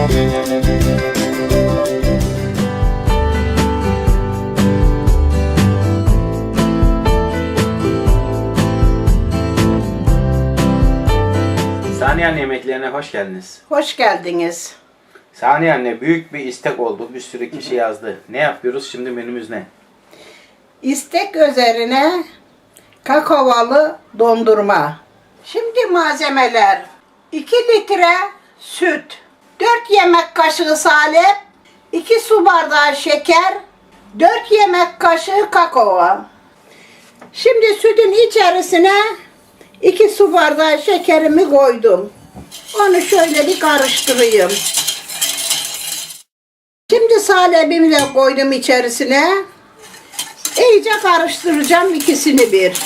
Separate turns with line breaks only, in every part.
Saniye anne yemeklerine hoş geldiniz.
Hoş geldiniz.
Saniye anne büyük bir istek oldu. Bir sürü kişi yazdı. Ne yapıyoruz şimdi menümüz ne?
İstek üzerine kakaolu dondurma. Şimdi malzemeler 2 litre süt, 4 yemek kaşığı salep, 2 su bardağı şeker, 4 yemek kaşığı kakao. Şimdi sütün içerisine 2 su bardağı şekerimi koydum. Onu şöyle bir karıştırayım. Şimdi salepimi de koydum içerisine. İyice karıştıracağım ikisini bir.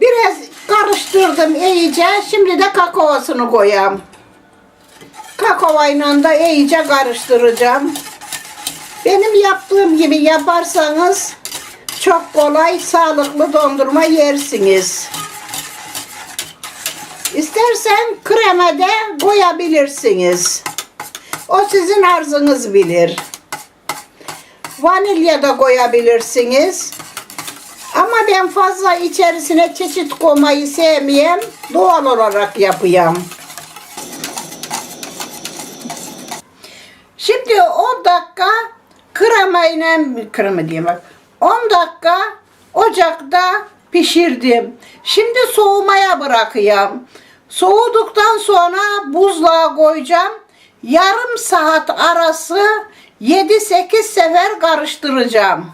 Biraz karıştırdım iyice. Şimdi de kakaosunu koyayım. Kakaoyla da iyice karıştıracağım. Benim yaptığım gibi yaparsanız çok kolay sağlıklı dondurma yersiniz. İstersen krema de koyabilirsiniz. O sizin arzunuz bilir. Vanilya da koyabilirsiniz. Ama ben fazla içerisine çeşit koymayı sevmeyeyim. Doğal olarak yapıyorum. Şimdi 10 dakika kremayla, krema diyeyim bak. 10 dakika ocakta pişirdim. Şimdi soğumaya bırakıyorum. Soğuduktan sonra buzluğa koyacağım. Yarım saat arası 7-8 sefer karıştıracağım.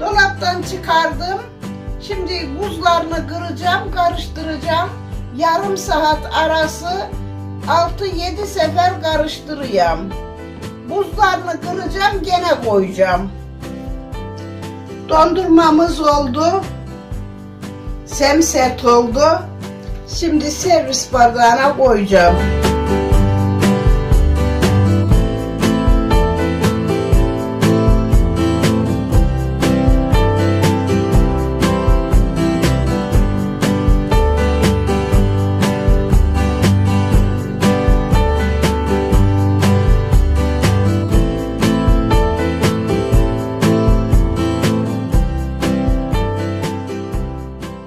Dolaptan çıkardım. Şimdi buzlarını kıracağım, karıştıracağım. Yarım saat arası 6-7 sefer karıştıracağım. Buzlarını kıracağım, gene koyacağım. Dondurmamız oldu. Semset oldu. Şimdi servis bardağına koyacağım.